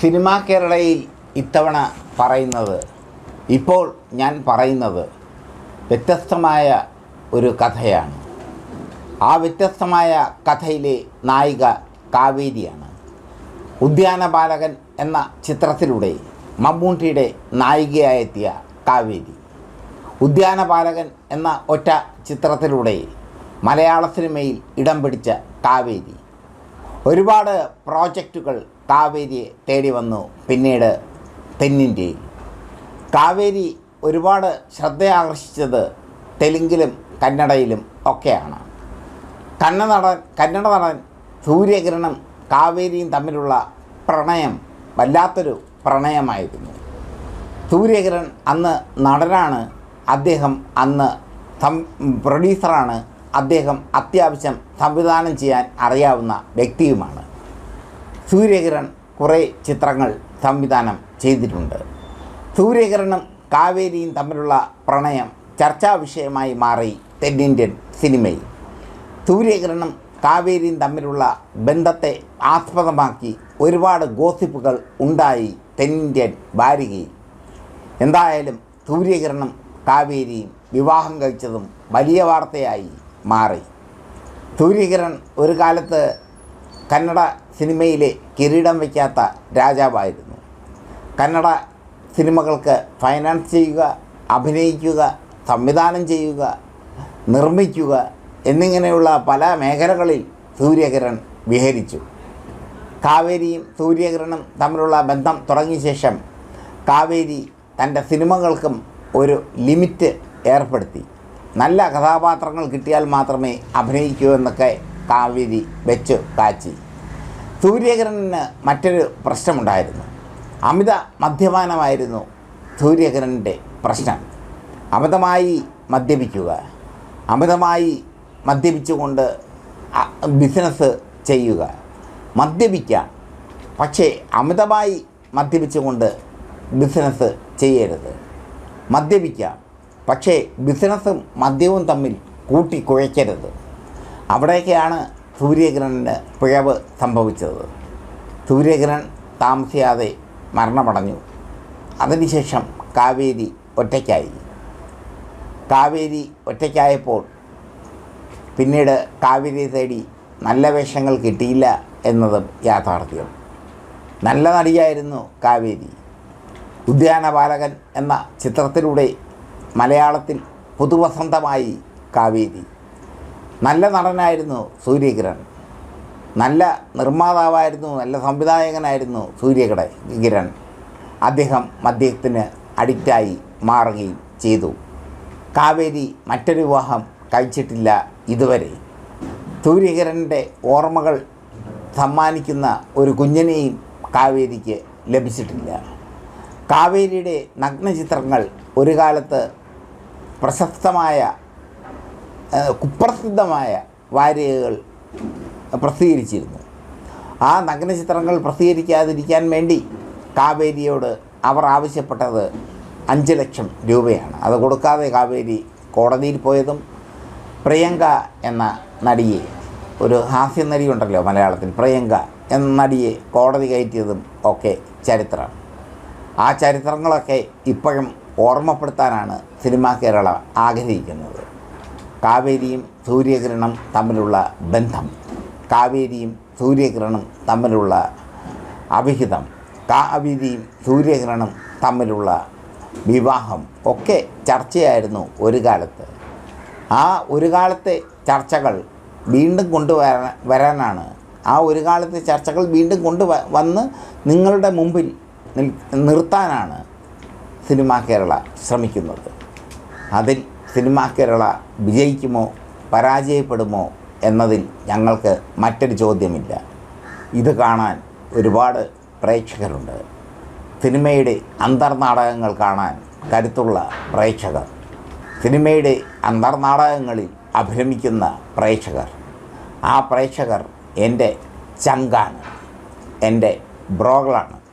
Cinema കേരളയിൽ ഇത്തവണ പറയുന്നത് ഇപ്പോൾ ഞാൻ പറയുന്നത് വ്യത്യസ്തമായ ഒരു കഥയാണ്. ആ വ്യത്യസ്തമായ കഥയിലെ നായിക കാവേരിയാണ്. ഉദ്യാനപാലകൻ എന്ന ചിത്രത്തിലൂടെ മമ്മൂട്ടിയുടെ നായികയായെത്തിയ കാവേരി. ഉദ്യാനപാലകൻ എന്ന ഒറ്റ ചിത്രത്തിലൂടെ മലയാള സിനിമയിൽ ഇടം പിടിച്ച കാവേരി. ഒരുപാട് പ്രോജക്റ്റുകൾ കാവേരിയെ തേടി വന്നു. പിന്നീട് തെന്നിന്ത്യയിൽ കാവേരി ഒരുപാട് ശ്രദ്ധയാകർഷിച്ചത് തെലുങ്കിലും കന്നഡയിലും ഒക്കെയാണ്. കന്നഡ കന്നഡ നടൻ സൂര്യകിരണം കാവേരിയും തമ്മിലുള്ള പ്രണയം വല്ലാത്തൊരു പ്രണയമായിരുന്നു. സൂര്യകിരൺ അന്ന് നടനാണ്. അദ്ദേഹം അന്ന് സം പ്രൊഡ്യൂസറാണ്. അദ്ദേഹം അത്യാവശ്യം സംവിധാനം ചെയ്യാൻ അറിയാവുന്ന വ്യക്തിയുമാണ്. സൂര്യകിരൺ കുറേ ചിത്രങ്ങൾ സംവിധാനം ചെയ്തിട്ടുണ്ട്. സൂര്യകിരണും കാവേരിയും തമ്മിലുള്ള പ്രണയം ചർച്ചാ വിഷയമായി മാറി തെന്നിന്ത്യൻ സിനിമയിൽ. സൂര്യകിരണും കാവേരിയും തമ്മിലുള്ള ബന്ധത്തെ ആസ്പദമാക്കി ഒരുപാട് ഗോസിപ്പുകൾ ഉണ്ടായി തെന്നിന്ത്യൻ വാരികയിൽ എന്തായാലും സൂര്യകിരണും കാവേരിയും വിവാഹം കഴിച്ചതും വലിയ വാർത്തയായി മാറി. സൂര്യകിരൺ ഒരു കാലത്ത് കന്നഡ സിനിമയിലെ കിരീടം വയ്ക്കാത്ത രാജാവായിരുന്നു. കന്നഡ സിനിമകൾക്ക് ഫൈനാൻസ് ചെയ്യുക അഭിനയിക്കുക സംവിധാനം ചെയ്യുക നിർമ്മിക്കുക എന്നിങ്ങനെയുള്ള പല മേഖലകളിൽ സൂര്യകിരൺ വിഹരിച്ചു. കാവേരിയും സൂര്യകിരണും തമ്മിലുള്ള ബന്ധം തുടങ്ങിയ ശേഷം കാവേരി തന്റെ സിനിമകൾക്കും ഒരു ലിമിറ്റ് ഏർപ്പെടുത്തി. നല്ല കഥാപാത്രങ്ങൾ കിട്ടിയാൽ മാത്രമേ അഭിനയിക്കൂ എന്നൊക്കെ കാവേരി വെച്ച് കാച്ചി സൂര്യകിരണിന് മറ്റൊരു പ്രശ്നമുണ്ടായിരുന്നു. അമിത മദ്യപാനമായിരുന്നു സൂര്യകിരണിന്റെ പ്രശ്നം. അമിതമായി മദ്യപിക്കുക. അമിതമായി മദ്യപിച്ചുകൊണ്ട് ബിസിനസ് ചെയ്യുക. മദ്യപിക്കാം. പക്ഷേ അമിതമായി മദ്യപിച്ചുകൊണ്ട് ബിസിനസ് ചെയ്യരുത്. മദ്യപിക്കാം. പക്ഷേ ബിസിനസ്സും മദ്യവും തമ്മിൽ കൂട്ടിക്കുഴയ്ക്കരുത്. അവിടേക്കാണ് സൂര്യഗ്രഹണിന് പിഴവ് സംഭവിച്ചത്. സൂര്യഗ്രഹൺ താമസിയാതെ മരണമടഞ്ഞു. അതിനുശേഷം കാവേരി ഒറ്റയ്ക്കായി. കാവേരി ഒറ്റയ്ക്കായപ്പോൾ പിന്നീട് കാവേരി തേടി നല്ല വേഷങ്ങൾ കിട്ടിയില്ല എന്നതും യാഥാർത്ഥ്യം. നല്ല നടിയായിരുന്നു കാവേരി. ഉദ്യാനപാലകൻ എന്ന ചിത്രത്തിലൂടെ മലയാളത്തിൽ പുതുവസന്തമായി കാവേരി. നല്ല നടനായിരുന്നു സൂര്യകിരൺ നല്ല നിർമ്മാതാവായിരുന്നു നല്ല സംവിധായകനായിരുന്നു സൂര്യകിട കിരൺ അദ്ദേഹം മദ്യത്തിന് അഡിക്റ്റായി മാറുകയും ചെയ്തു. കാവേരി മറ്റൊരു വിവാഹം കഴിച്ചിട്ടില്ല ഇതുവരെ. സൂര്യകിരണിന്റെ ഓർമ്മകൾ സമ്മാനിക്കുന്ന ഒരു കുഞ്ഞിനെയും കാവേരിക്ക് ലഭിച്ചിട്ടില്ല. കാവേരിയുടെ നഗ്നചിത്രങ്ങൾ ഒരു കാലത്ത് പ്രശസ്തമായ കുപ്രസിദ്ധമായ വാരികകൾ പ്രസിദ്ധീകരിച്ചിരുന്നു. ആ നഗ്ന ചിത്രങ്ങൾ പ്രസിദ്ധീകരിക്കാതിരിക്കാൻ വേണ്ടി കാവേരിയോട് അവർ ആവശ്യപ്പെട്ടത് അഞ്ച് ലക്ഷം രൂപയാണ്. അത് കൊടുക്കാതെ കാവേരി കോടതിയിൽ പോയതും പ്രിയങ്ക എന്ന നടിയെ ഒരു ഹാസ്യ നടിയുണ്ടല്ലോ മലയാളത്തിൽ പ്രിയങ്ക എന്ന നടിയെ കോടതി കയറ്റിയതും ഒക്കെ ചരിത്രമാണ് ആ ചരിത്രങ്ങളൊക്കെ ഇപ്പോഴും ഓർമ്മപ്പെടുത്താനാണ് സിനിമാ കേരള ആഗ്രഹിക്കുന്നത്. കാവേരിയും സൂര്യഗ്രഹണം തമ്മിലുള്ള ബന്ധം. കാവേരിയും സൂര്യഗ്രഹണം തമ്മിലുള്ള അവിഹിതം. കാവേരിയും സൂര്യഗ്രഹണം തമ്മിലുള്ള വിവാഹം ഒക്കെ ചർച്ചയായിരുന്നു ഒരു കാലത്ത്. ആ ഒരു കാലത്തെ ചർച്ചകൾ വീണ്ടും കൊണ്ടുവരാൻ വരാനാണ്. ആ ഒരു കാലത്തെ ചർച്ചകൾ വീണ്ടും കൊണ്ടു വന്ന് നിങ്ങളുടെ മുമ്പിൽ നിർത്താനാണ് സിനിമാ കേരള ശ്രമിക്കുന്നത്. അതിൽ സിനിമാ കേരള വിജയിക്കുമോ പരാജയപ്പെടുമോ എന്നതിൽ ഞങ്ങൾക്ക് മറ്റൊരു ചോദ്യമില്ല. ഇത് കാണാൻ ഒരുപാട് പ്രേക്ഷകരുണ്ട്. സിനിമയുടെ അന്തർനാടകങ്ങൾ കാണാൻ കരുത്തുള്ള പ്രേക്ഷകർ. സിനിമയുടെ അന്തർനാടകങ്ങളിൽ അഭിരമിക്കുന്ന പ്രേക്ഷകർ. ആ പ്രേക്ഷകർ എന്റെ ചങ്കാണ്. എന്റെ ബ്രോകളാണ്.